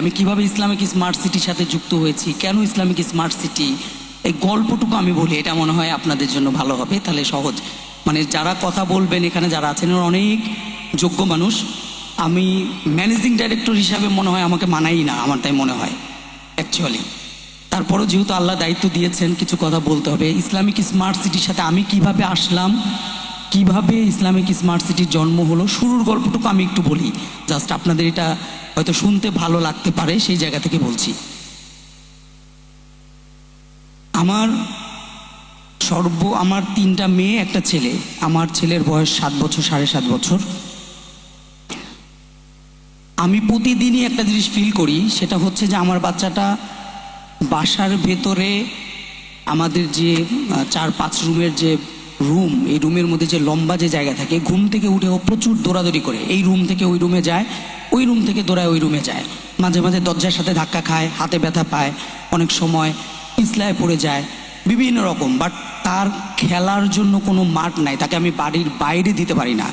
আমি কীভাবে Islamic smart সিটির সাথে যুক্ত হয়েছি? কেন ইসলামিক স্মার্ট সিটি? এই গল্পটুকু আমি বলি, এটা মনে হয় আপনাদের জন্য ভালো হবে, তাহলে সহজ। মানে যারা কথা বলবেন এখানে যারা আছেন অনেক যোগ্য মানুষ। আমি ম্যানেজিং ডাইরেক্টর হিসাবে মনে হয় আমাকে মানাই না, আমার তাই মনে হয় অ্যাকচুয়ালি তারপরও যেহেতু আল্লাহ দায়িত্ব দিয়েছেন, কিছু কথা বলতে হবে। ইসলামিক স্মার্ট সিটির সাথে আমি কীভাবে আসলাম কীভাবে ইসলামিক স্মার্ট সিটির জন্ম হলো? শুরুর গল্পটুকু আমি একটু বলি। জাস্ট আপনাদের এটা হয়তো শুনতে ভালো লাগতে পারে, সেই জায়গা থেকে বলছি। আমার সর্ব, আমার তিনটা মেয়ে, একটা ছেলে। আমার ছেলের বয়স সাত বছর, সাড়ে সাত বছর। আমি প্রতিদিনই একটা জিনিস ফিল করি, সেটা হচ্ছে যে আমার বাচ্চাটা বাসার ভেতরে আমাদের যে চার পাঁচ রুমের যে রুম এই রুমের মধ্যে যে লম্বা যে জায়গা থাকে, ঘুম থেকে উঠে ও প্রচুর দৌড়াদৌড়ি করে। এই রুম থেকে ওই রুমে যায়, ওই রুম থেকে দৌড়ায় ওই রুমে যায়। মাঝে মাঝে দরজার সাথে ধাক্কা খায়, হাতে ব্যথা পায়, অনেক সময় পিছলায় পড়ে যায়, বিভিন্ন রকম। বাট তার খেলার জন্য কোনো মাঠ নাই, তাকে আমি বাড়ির বাইরে দিতে পারি না।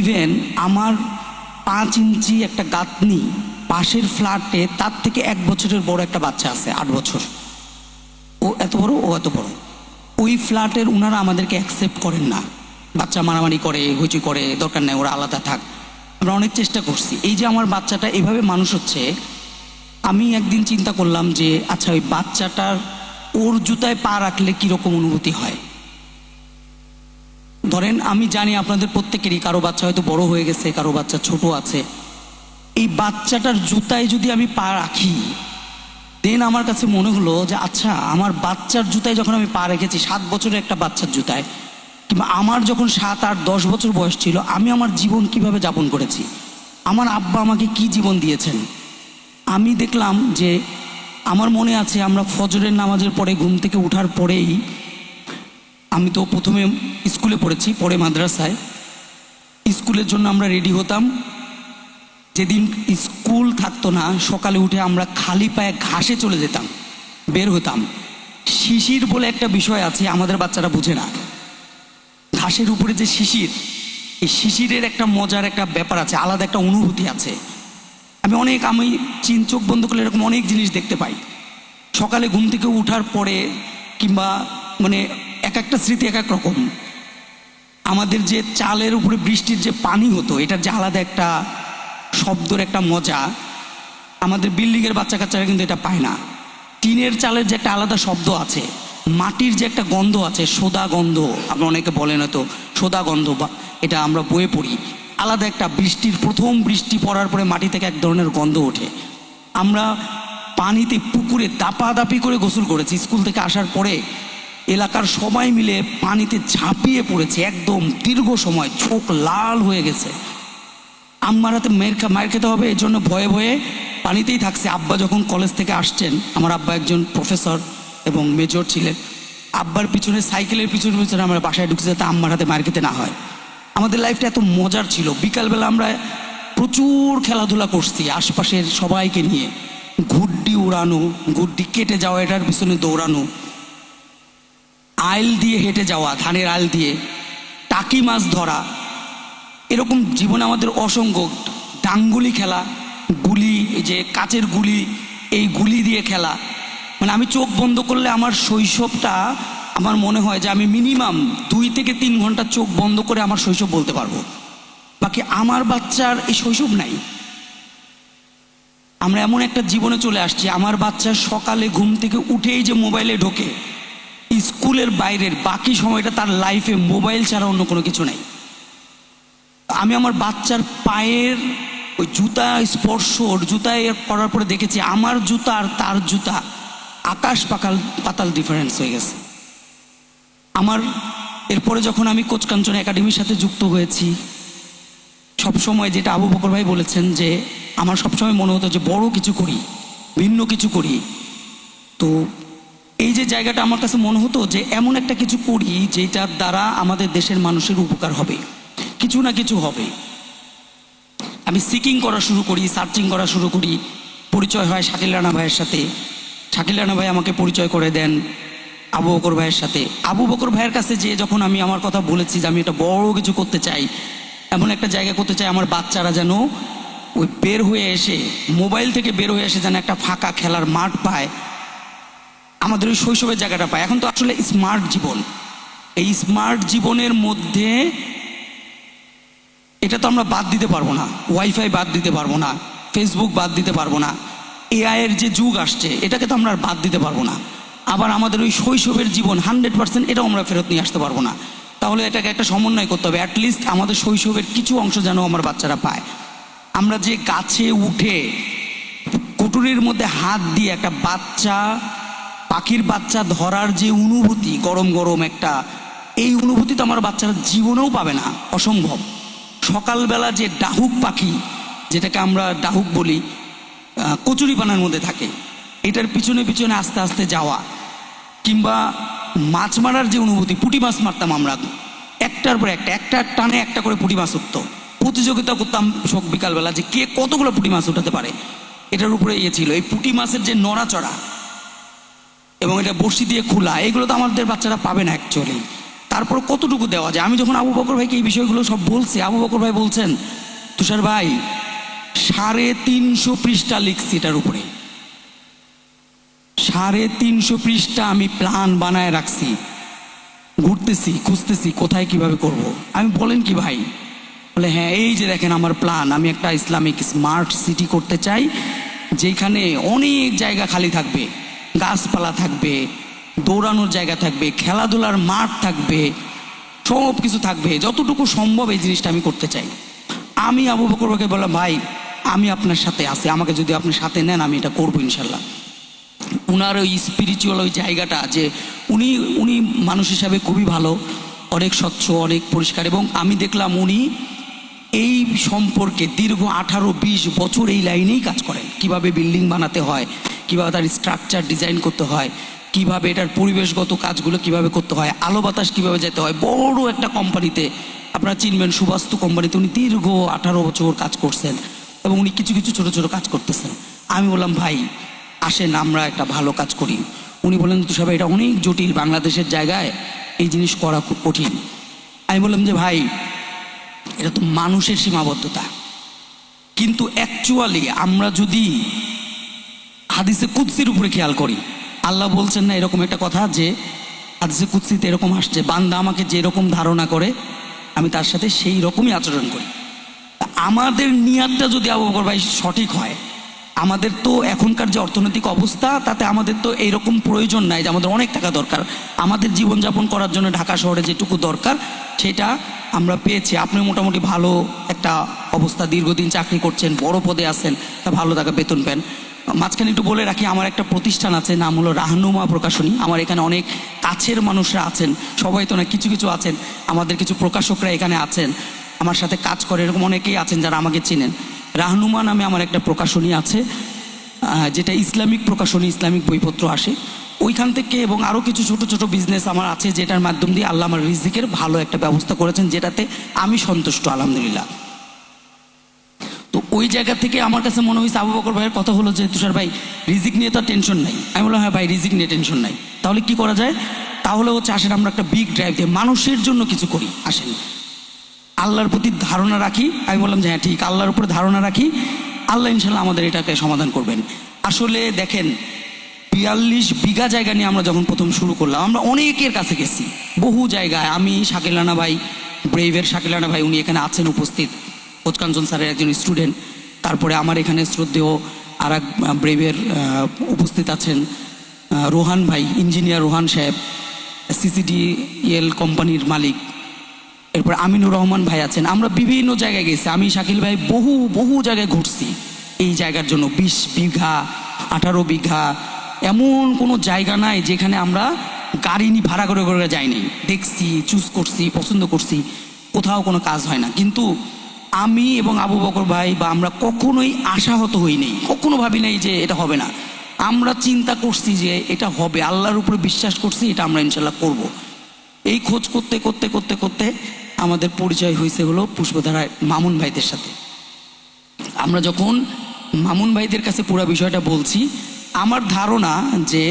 ইভেন আমার পাঁচ ইঞ্চি একটা গাঁথনি পাশের ফ্ল্যাটে, তার থেকে এক বছরের বড় একটা বাচ্চা আছে, আট বছর। ও এত বড়, ও এত বড়। ওই ফ্ল্যাটের ওনারা আমাদেরকে অ্যাকসেপ্ট করেন না। বাচ্চা মারামারি করে হইচি করে, দরকার নেই, ওরা আলাদা থাক। আমরা অনেক চেষ্টা করছি। এই যে আমার বাচ্চাটা, এভাবে মানুষ হচ্ছে, আমি একদিন চিন্তা করলাম যে আচ্ছা ওই বাচ্চাটার ওর জুতায় পা রাখলে কীরকম অনুভূতি হয়? ধরেন, আমি জানি আপনাদের প্রত্যেকেরই, কারও বাচ্চা হয়তো বড় হয়ে গেছে, কারও বাচ্চা ছোট আছে। এই বাচ্চাটার জুতায় যদি আমি পা রাখি দেন আমার কাছে মনে হলো যে আচ্ছা আমার বাচ্চার জুতায় যখন আমি পা রেখেছি, সাত বছরের একটা বাচ্চার জুতায়, কিংবা আমার যখন সাত আট দশ বছর বয়স ছিল, আমি আমার জীবন কীভাবে যাপন করেছি? আমার আব্বা আমাকে কি জীবন দিয়েছেন? আমি দেখলাম যে, আমার মনে আছে আমরা ফজরের নামাজের পরে ঘুম থেকে ওঠার পরেই, আমি তো প্রথমে স্কুলে পড়েছি, পরে মাদ্রাসায়। স্কুলের জন্য আমরা রেডি হতাম। যেদিন স্কুল থাকতো না, সকালে উঠে আমরা খালি পায়ে ঘাসে চলে যেতাম, বের হতাম। শিশির বলে একটা বিষয় আছে, আমাদের বাচ্চারা বুঝে না। ঘাসের উপরে যে শিশির, এই শিশিরের একটা মজার একটা ব্যাপার আছে, আলাদা একটা অনুভূতি আছে। আমি অনেক, আমি চিন চোখ বন্ধ করলে এরকম অনেক জিনিস দেখতে পাই। সকালে ঘুম থেকে উঠার পরে কিংবা মানে এক একটা স্মৃতি এক এক রকম। আমাদের যে চালের উপরে বৃষ্টির যে পানি হতো, এটার যে আলাদা একটা শব্দর একটা মজা, আমাদের বিল্ডিংয়ের বাচ্চা কাচ্চারা কিন্তু এটা পায় না। টিনের চালের যে একটা আলাদা শব্দ আছে, মাটির যে একটা গন্ধ আছে, সোদা গন্ধ আমরা অনেকে বলেন হয়তো সোদা গন্ধ বা এটা আমরা বয়ে পড়ি। আলাদা একটা বৃষ্টির, প্রথম বৃষ্টি পড়ার পরে মাটি থেকে এক ধরনের গন্ধ ওঠে। আমরা পানিতে, পুকুরে দাপাদাপি করে গোসল করেছি, স্কুল থেকে আসার পরে এলাকার সবাই মিলে পানিতে ঝাঁপিয়ে পড়েছে, একদম দীর্ঘ সময়, চোখ লাল হয়ে গেছে। আম্মার হাতে মেয়ের মায়ের খেতে হবে এই জন্য ভয়ে ভয়ে পানিতেই থাকছে। আব্বা যখন কলেজ থেকে আসছেন, আমার আব্বা একজন প্রফেসর এবং মেজর ছিলেন। আব্বার পিছনে সাইকেলের পিছনে পিছনে আমরা বাসায় ঢুকছে যাতে আম্মার হাতে মায়ের খেতে না হয়। আমাদের লাইফটা এত মজার ছিল। বিকালবেলা আমরা প্রচুর খেলাধুলা করছি আশপাশের সবাইকে নিয়ে। ঘুড্ডি উড়ানো, ঘুড্ডি কেটে যাওয়া, এটার পিছনে দৌড়ানো। আইল দিয়ে হেঁটে যাওয়া, ধানের আইল দিয়ে। টাকি মাছ ধরা এরকম জীবনে আমাদের অসংখ্য ডাঙ্গুলি খেলা, গুলি, এই যে কাচের গুলি, এই গুলি দিয়ে খেলা। মানে আমি চোখ বন্ধ করলে আমার শৈশবটা আমার মনে হয় যে আমি মিনিমাম দুই থেকে তিন ঘণ্টা চোখ বন্ধ করে আমার শৈশব বলতে পারব। বাকি আমার বাচ্চার এই শৈশব নাই। আমরা এমন একটা জীবনে চলে আসছি, আমার বাচ্চা সকালে ঘুম থেকে উঠেই যে মোবাইলে ঢোকে, স্কুলের বাইরের বাকি সময়টা তার লাইফে মোবাইল ছাড়া অন্য কোনো কিছু নাই। আমি আমার বাচ্চার পায়ের ওই জুতা স্পর্শ জুতায় করার পরে দেখেছি আমার জুতা আর তার জুতা আকাশ পাকাল, পাতাল ডিফারেন্স হয়ে গেছে। আমার, এরপরে যখন আমি কোচকাঞ্চন একাডেমির সাথে যুক্ত হয়েছি, সবসময় যেটা আবু বকর ভাই বলেছেন যে, আমার সবসময় মনে হতো যে বড় কিছু করি, ভিন্ন কিছু করি। তো এই যে জায়গাটা আমার কাছে মনে হতো যে, এমন একটা কিছু করি যেটার দ্বারা আমাদের দেশের মানুষের উপকার হবে। কিছু না কিছু হবে। আমি সিকিং করা শুরু করি সার্চিং করা শুরু করি। পরিচয় হয় শাকিল রানা ভাইয়ের সাথে। শাকিল রানা ভাই আমাকে পরিচয় করে দেন আবু বকর ভাইয়ের সাথে। আবু বকর ভাইয়ের কাছে যে যখন আমি আমার কথা বলেছি যে আমি এটা বড় কিছু করতে চাই, এমন একটা জায়গা করতে চাই আমার বাচ্চারা যেন ওই বের হয়ে এসে, মোবাইল থেকে বের হয়ে এসে যেন একটা ফাঁকা খেলার মাঠ পায়, আমাদের ওই শৈশবের জায়গাটা পায়। এখন তো আসলে স্মার্ট জীবন। এই স্মার্ট জীবনের মধ্যে এটা তো আমরা বাদ দিতে পারব না। ওয়াইফাই বাদ দিতে পারব না। ফেসবুক বাদ দিতে পারব না। এআই এর যে যুগ আসছে, এটাকে তো আমরা বাদ দিতে পারব না। আবার আমাদের ওই শৈশবের জীবন হান্ড্রেড পার্সেন্ট এটাও আমরা ফেরত নিয়ে আসতে পারব না। তাহলে এটাকে একটা সমন্বয় করতে হবে। অ্যাটলিস্ট আমাদের শৈশবের কিছু অংশ যেন আমার বাচ্চারা পায়। আমরা যে গাছে উঠে কুটুরির মধ্যে হাত দিয়ে একটা বাচ্চা, পাখির বাচ্চা ধরার যে অনুভূতি, গরম গরম একটা, এই অনুভূতি তো আমার বাচ্চারা জীবনেও পাবে না। অসম্ভব। সকালবেলা যে ডাহুক পাখি, যেটাকে আমরা ডাহুক বলি কচুরিপানার মধ্যে থাকে, এটার পিছনে পিছনে আস্তে আস্তে যাওয়া, কিংবা মাছ মারার যে অনুভূতি, পুঁটি মাছ মারতাম আমরা একটার পর একটা একটা টানে একটা করে পুঁটি মাছ উঠতো। প্রতিযোগিতা করতাম সব বিকালবেলা যে কে কতগুলো পুঁটি মাছ উঠাতে পারে। এটার উপরে ইয়ে ছিল, এই পুঁটি মাছের যে নড়াচড়া এবং এটা বড়শি দিয়ে খোলা, এগুলো তো আমাদের বাচ্চারা পাবে না অ্যাকচুয়ালি তারপর কতটুকু দেওয়া যায়? আমি যখন আবু বকর ভাইকে এই বিষয়গুলো সব বলছি, আবু বকর ভাই বলছেন, তুষার ভাই, সাড়ে তিনশো পৃষ্ঠা লিখছি এটার উপরে। সাড়ে তিনশো পৃষ্ঠা আমি প্ল্যান বানায় রাখছি। ঘুরতেছি, খুঁজতেছি, কোথায় কীভাবে করব। আমি বলেন কি ভাই? বলে হ্যাঁ এই যে দেখেন আমার প্ল্যান, আমি একটা ইসলামিক স্মার্ট সিটি করতে চাই, যেখানে অনেক জায়গা খালি থাকবে, গাছপালা থাকবে দৌড়ানোর জায়গা থাকবে, খেলাধুলার মাঠ থাকবে, সব কিছু থাকবে। যতটুকু সম্ভব এই জিনিসটা আমি করতে চাই। আমি আবু বকর ভাইকে বললাম, ভাই, আমি আপনার সাথে আছি। আমাকে যদি আপনি সাথে নেন, আমি এটা করব ইনশাল্লাহ। উনার ওই স্পিরিচুয়াল ওই জায়গাটা যে উনি উনি মানুষ হিসাবে খুবই ভালো, অনেক স্বচ্ছ, অনেক পরিষ্কার এবং আমি দেখলাম উনি এই সম্পর্কে দীর্ঘ আঠারো, বিশ বছর এই লাইনেই কাজ করেন। কীভাবে বিল্ডিং বানাতে হয়, কীভাবে তার স্ট্রাকচার ডিজাইন করতে হয় কীভাবে এটার পরিবেশগত কাজগুলো কীভাবে করতে হয়, আলো বাতাস কীভাবে যেতে হয়, বড় একটা কোম্পানিতে আপনারা চিনবেন সুবাস্তু কোম্পানিতে উনি দীর্ঘ আঠারো বছর কাজ করছেন এবং উনি কিছু কিছু ছোট ছোট কাজ করতেছেন। আমি বললাম, ভাই, আসেন, আমরা একটা ভালো কাজ করি। উনি বললেন তুষার ভাই এটা অনেক জটিল, বাংলাদেশের জায়গায় এই জিনিস করা খুব কঠিন। আমি বললাম যে, ভাই, এটা তো মানুষের সীমাবদ্ধতা। কিন্তু অ্যাকচুয়ালি আমরা যদি হাদিসে কুৎসির উপরে খেয়াল করি আল্লাহ বলছেন না এরকম একটা কথা যে হাদিসে কুৎসিতে এরকম আসছে, বান্দা আমাকে যেরকম ধারণা করে, আমি তার সাথে সেই রকমই আচরণ করি। আমাদের নিয়াতটা যদি আবু বকর ভাই সঠিক হয়, আমাদের তো এখনকার যে অর্থনৈতিক অবস্থা, তাতে আমাদের তো এইরকম প্রয়োজন নাই যে আমাদের অনেক টাকা দরকার। আমাদের জীবনযাপন করার জন্য ঢাকা শহরে যেটুকু দরকার, সেটা আমরা পেয়েছি। আপনি মোটামুটি ভালো একটা অবস্থা, দীর্ঘদিন চাকরি করছেন, বড় পদে আছেন, তা ভালো টাকা বেতন পেন। মাঝখানে একটু বলে রাখি, আমার একটা প্রতিষ্ঠান আছে, নাম হলো রাহনুমা প্রকাশনী। আমার এখানে অনেক কাছের মানুষরা আছেন, সবাই তো না কিছু কিছু আছেন, আমাদের কিছু প্রকাশকরা এখানে আছেন, আমার সাথে কাজ করে, এরকম অনেকেই আছেন যারা আমাকে চিনেন। রাহনুমা নামে আমার একটা প্রকাশনী আছে যেটা ইসলামিক প্রকাশনী, ইসলামিক বইপত্র আসে। ওইখান থেকে এবং আরও কিছু ছোট ছোট বিজনেস আমার আছে, যেটার মাধ্যম দিয়ে আল্লাহ আমার রিজিকের ভালো একটা ব্যবস্থা করেছেন, যেটাতে আমি সন্তুষ্ট, আলহামদুলিল্লাহ। ওই জায়গা থেকে আমার কাছে মনে হয়েছে আবু বকর ভাইয়ের কথা হলো যে, তুষার ভাই, রিজিক নিয়ে তো টেনশন নাই। আমি বললাম হ্যাঁ ভাই, রিজিক নিয়ে টেনশন নাই। তাহলে কি করা যায়? তাহলে হচ্ছে আসেন, আমরা একটা বিগ ড্রাইভ দিয়ে মানুষের জন্য কিছু করি। আসেন। আল্লাহর প্রতি ধারণা রাখি। আমি বললাম যে হ্যাঁ ঠিক, আল্লাহর উপরে ধারণা রাখি। আল্লাহ ইনশাল্লাহ আমাদের এটাকে সমাধান করবেন। আসলে দেখেন, বিয়াল্লিশ বিঘা জায়গা নিয়ে আমরা যখন প্রথম শুরু করলাম, আমরা অনেকের কাছে গেছি। বহু জায়গায় আমি, শাকিল রানা ভাই, ব্রেভের শাকিল রানা ভাই, উনি এখানে আছেন, উপস্থিত। কোচকাঞ্চন স্যারের একজন স্টুডেন্ট। তারপরে আমার এখানে শ্রদ্ধেয় আর এক ব্রেভের উপস্থিত আছেন রোহান ভাই, ইঞ্জিনিয়ার রোহান সাহেব, সিসিডিএল কোম্পানির মালিক। এরপর আমিনুর রহমান ভাই আছেন। আমরা বিভিন্ন জায়গায় গেছি। আমি, শাকিল ভাই, বহু বহু জায়গায় ঘুরছি। এই জায়গার জন্য বিশ বিঘা, আঠারো বিঘা, এমন কোনো জায়গা নাই যেখানে আমরা গাড়ি নিয়ে ভাড়া করে করে যাইনি। দেখছি, চুজ করছি, পছন্দ করছি। কোথাও কোনো কাজ হয় না। কিন্তু আমি এবং আবু বকর ভাই বা আমরা কখনোই আশাহত হই হইনি কখনো ভাবি নাই যে এটা হবে না আমরা চিন্তা করছি যে এটা হবে, আল্লাহর উপরে বিশ্বাস করছি, এটা আমরা ইনশাল্লাহ করব। এই খোঁজ করতে করতে করতে করতে আমাদের পরিচয় হয়েছে হলো পুষ্পধারায় মামুন ভাইদের সাথে আমরা যখন মামুন ভাইদের কাছে পুরো বিষয়টা বলছি, আমার ধারণা যে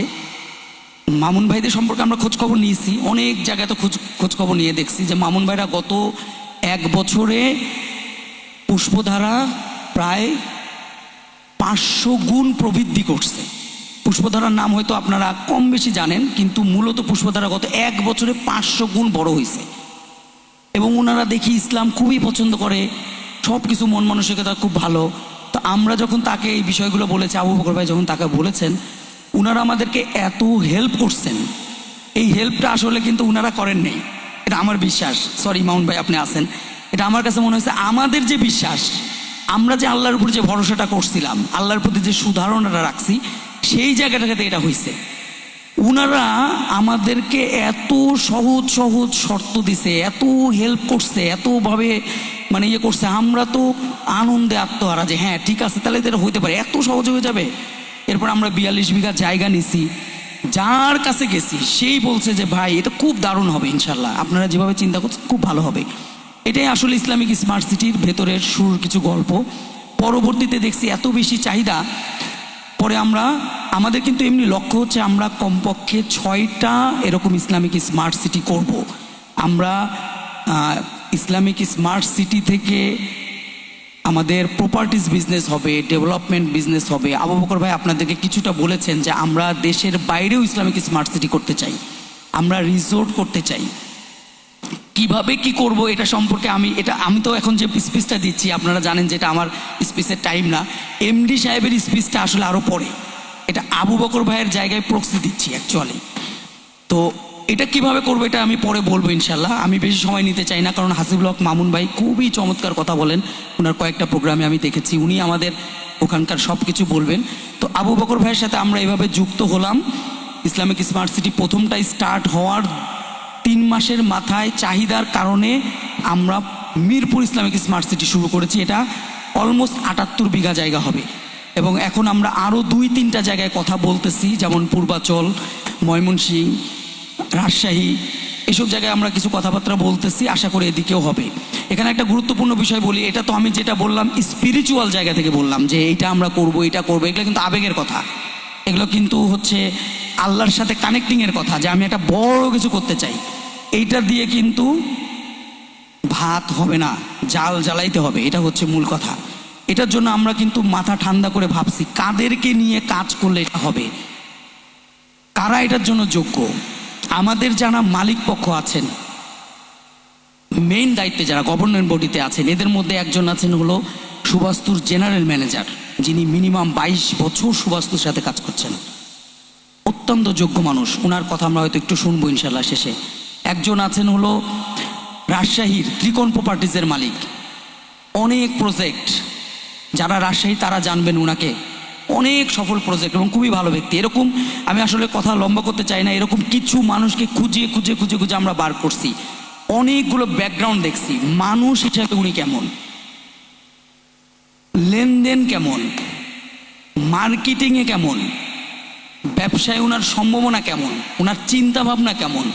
মামুন ভাইদের সম্পর্কে আমরা খোঁজ খবর নিয়েছি, অনেক জায়গায় তো খোঁজ খোঁজ খবর নিয়ে দেখছি যে মামুন ভাইরা গত এক বছরে পুষ্পধারা প্রায় পাঁচশো গুণ প্রবৃদ্ধি করছে। পুষ্পধারার নাম হয়তো আপনারা কম বেশি জানেন, কিন্তু মূলত পুষ্পধারা গত এক বছরে পাঁচশো গুণ বড় হয়েছে। এবং ওনারা দেখি ইসলাম খুবই পছন্দ করে সব কিছু মন মানসিকতা খুব ভালো। তো আমরা যখন তাকে এই বিষয়গুলো বলেছি, আবু বকর ভাই যখন তাকে বলেছেন ওনারা আমাদেরকে এত হেল্প করছেন। এই হেল্পটা আসলে কিন্তু ওনারা করেন নেই এটা আমার বিশ্বাস। সরি মাউন্ট ভাই, আপনি আছেন। এটা আমার কাছে মনে হয়েছে আমাদের যে বিশ্বাস, আমরা যে আল্লাহর উপর যে ভরসাটা করছিলাম, আল্লাহর প্রতি যে সুধারণাটা রাখছি, সেই জায়গাটাতে এটা হয়েছে উনারা আমাদেরকে এত সহজ সহজ শর্ত দিছে, এত হেল্প করছে, এতভাবে মানে ইয়ে করছে। আমরা তো আনন্দে আত্মহারা যে হ্যাঁ ঠিক আছে, তাহলে এটা হইতে পারে। এত সহজ হয়ে যাবে। এরপর আমরা বিয়াল্লিশ বিঘা জায়গা নিছি। যার কাছে গেছি, সেই বলছে যে, ভাই, এটা খুব দারুণ হবে ইনশাল্লাহ আপনারা যেভাবে চিন্তা করছেন, খুব ভালো হবে। এটাই আসলে ইসলামিক স্মার্ট সিটির ভেতরের শুরুর কিছু গল্প। পরবর্তীতে দেখছি এত বেশি চাহিদা, পরে আমরা, আমাদের কিন্তু এমনি লক্ষ্য হচ্ছে আমরা কমপক্ষে ছয়টা এরকম ইসলামিক স্মার্ট সিটি করব। আমরা ইসলামিক স্মার্ট সিটি থেকে আমাদের প্রপার্টিস বিজনেস হবে ডেভেলপমেন্ট বিজনেস হবে। আবু বকর ভাই আপনাদেরকে কিছুটা বলেছেন যে আমরা দেশের বাইরেও ইসলামিক স্মার্ট সিটি করতে চাই। আমরা রিসোর্ট করতে চাই। কীভাবে কি করব এটা সম্পর্কে আমি, এটা আমি তো এখন যে স্পিচটা দিচ্ছি, আপনারা জানেন যে এটা আমার স্পিচের টাইম না। এমডি সাহেবের স্পিচটা আসলে আরও পরে। এটা আবু বকর ভাইয়ের জায়গায় প্রক্সি দিচ্ছি অ্যাকচুয়ালি তো এটা কীভাবে করব এটা আমি পরে বলব ইনশাল্লাহ আমি বেশি সময় নিতে চাই না, কারণ হাসিবুল হক মামুন ভাই খুবই চমৎকার কথা বলেন। ওনার কয়েকটা প্রোগ্রামে আমি দেখেছি, উনি আমাদের ওখানকার সব কিছু বলবেন। তো আবু বকর ভাইয়ের সাথে আমরা এভাবে যুক্ত হলাম। ইসলামিক স্মার্ট সিটি প্রথমটাই স্টার্ট হওয়ার মাসের মাথায় চাহিদার কারণে আমরা মিরপুর ইসলামিক স্মার্ট সিটি শুরু করেছি। এটা অলমোস্ট আটাত্তর বিঘা জায়গা হবে। এবং এখন আমরা আরও দুই তিনটা জায়গায় কথা বলতেছি, যেমন পূর্বাচল, ময়মনসিং, রাজশাহী, এসব জায়গায় আমরা কিছু কথাবার্তা বলতেছি, আশা করি এদিকেও হবে। এখানে একটা গুরুত্বপূর্ণ বিষয় বলি, এটা তো আমি যেটা বললাম স্পিরিচুয়াল জায়গা থেকে বললাম, যে এইটা আমরা করব, এটা করব, এগুলো কিন্তু আবেগের কথা। এগুলো কিন্তু হচ্ছে আল্লাহর সাথে কানেক্টিংয়ের কথা, যে আমি একটা বড় কিছু করতে চাই। এইটা দিয়ে কিন্তু ভাত হবে না, জাল জ্বালাইতে হবে, এটা হচ্ছে মূল কথা। এটার জন্য আমরা কিন্তু মাথা ঠান্ডা করে ভাবছি, কাদেরকে নিয়ে কাজ করলে এটা হবে? কারা এটার জন্য যোগ্য? আমাদের যারা মালিক পক্ষ আছেন মেইন দায়িত্বে যারা গভর্নমেন্ট বডিতে আছেন, এদের মধ্যে একজন আছেন হলো সুবাস্তুর জেনারেল ম্যানেজার যিনি মিনিমাম বাইশ বছর সুবাস্তুর সাথে কাজ করছেন। অত্যন্ত যোগ্য মানুষ ওনার কথা আমরা হয়তো একটু শুনব ইনশাল্লাহ শেষে। একজন আছেন হলো রাজশাহীর ত্রিকোণ প্রপার্টিজের মালিক। অনেক প্রজেক্ট যারা রাজশাহী, তারা জানবেন ওনাকে অনেক সফল প্রজেক্ট এবং খুবই ভালো ব্যক্তি। এরকম আমি আসলে কথা লম্বা করতে চাই না। এরকম কিছু মানুষকে খুঁজে খুঁজে খুঁজে খুঁজে আমরা বার করছি। অনেকগুলো ব্যাকগ্রাউন্ড দেখছি। মানুষ হিসাবে উনি কেমন? লেনদেন কেমন? মার্কেটিংয়ে কেমন? ব্যবসায় ওনার সম্ভাবনা কেমন? ওনার চিন্তাভাবনা কেমন?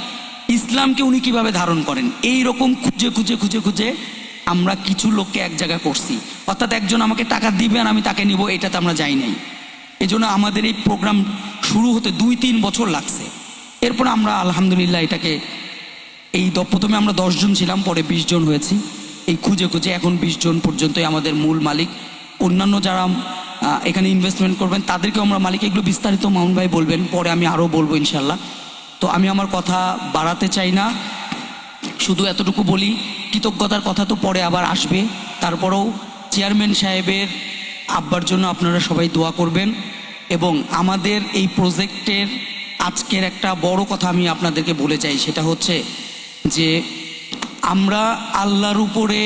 ইসলামকে উনি কীভাবে ধারণ করেন? এই রকম খুঁজে খুঁজে খুঁজে খুঁজে আমরা কিছু লোককে এক জায়গায় করছি। অর্থাৎ একজন আমাকে টাকা দিবে আর আমি তাকে নিব, এটাতে আমরা যাই নাই। এজন্য আমাদের এই প্রোগ্রাম শুরু হতে দুই, তিন বছর লাগছে। এরপর আমরা আলহামদুলিল্লাহ এটাকে, এই প্রথমে আমরা দশজন ছিলাম, পরে বিশ জন হয়েছি। এই খুঁজে খুঁজে এখন বিশ জন পর্যন্তই আমাদের মূল মালিক। অন্যান্য যারা এখানে ইনভেস্টমেন্ট করবেন, তাদেরকেও আমরা মালিক। এগুলো বিস্তারিত মাউন্ট ভাই বলবেন, পরে আমি আরও বলব ইনশাল্লাহ তো আমি আমার কথা বাড়াতে চাই না। শুধু এতটুকু বলি, কৃতজ্ঞতার কথা তো পরে আবার আসবে। তারপরেও চেয়ারম্যান সাহেবের আব্বার জন্য আপনারা সবাই দোয়া করবেন। এবং আমাদের এই প্রজেক্টের আজকের একটা বড় কথা আমি আপনাদেরকে বলে চাই, সেটা হচ্ছে যে আমরা আল্লাহর উপরে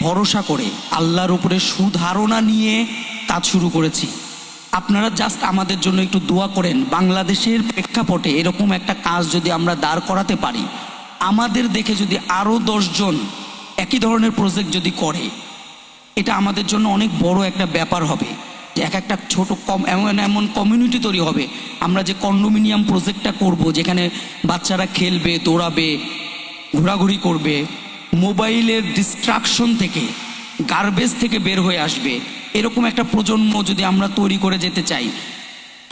ভরসা করে, আল্লাহর উপরে সুধারণা নিয়ে কাজ শুরু করেছি। আপনারা জাস্ট আমাদের জন্য একটু দোয়া করেন, বাংলাদেশের প্রেক্ষাপটে এরকম একটা কাজ যদি আমরা দাঁড় করাতে পারি, আমাদের দেখে যদি আরও দশজন একই ধরনের প্রজেক্ট যদি করে, এটা আমাদের জন্য অনেক বড় একটা ব্যাপার হবে। যে এক একটা ছোট কম, এমন এমন কমিউনিটি তৈরি হবে। আমরা যে কন্ডোমিনিয়াম প্রজেক্টটা করব, যেখানে বাচ্চারা খেলবে, দৌড়াবে, ঘোরাঘুরি করবে, মোবাইলের ডিস্ট্রাকশন থেকে গার্বেজ থেকে বের হয়ে আসবে এরকম একটা প্রজন্ম যদি আমরা তৈরি করে যেতে চাই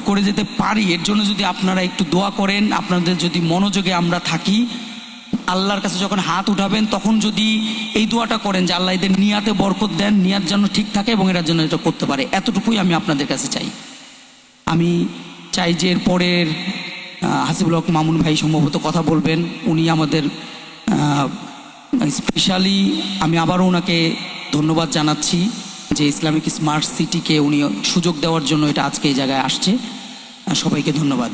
করে যেতে পারি এর জন্য যদি আপনারা একটু দোয়া করেন আপনাদের যদি মনোযোগে আমরা থাকি আল্লাহর কাছে যখন হাত উঠাবেন তখন যদি এই দোয়াটা করেন যে আল্লাহ এদের নিয়াতে বরকত দেন নিয়াত যেন ঠিক থাকে এবং এরা যেন এটা করতে পারে এতটুকুই আমি আপনাদের কাছে চাই। আমি চাই যে এর পরের আহ, হাসিবুল হক মামুন ভাই সম্ভবত কথা বলবেন উনি আমাদের স্পেশালি আমি আবারও ওনাকে ধন্যবাদ জানাচ্ছি। যে ইসলামিক স্মার্ট সিটিকে উনি সুযোগ দেওয়ার জন্য এটা আজকে এই জায়গায় আসছে। সবাইকে ধন্যবাদ।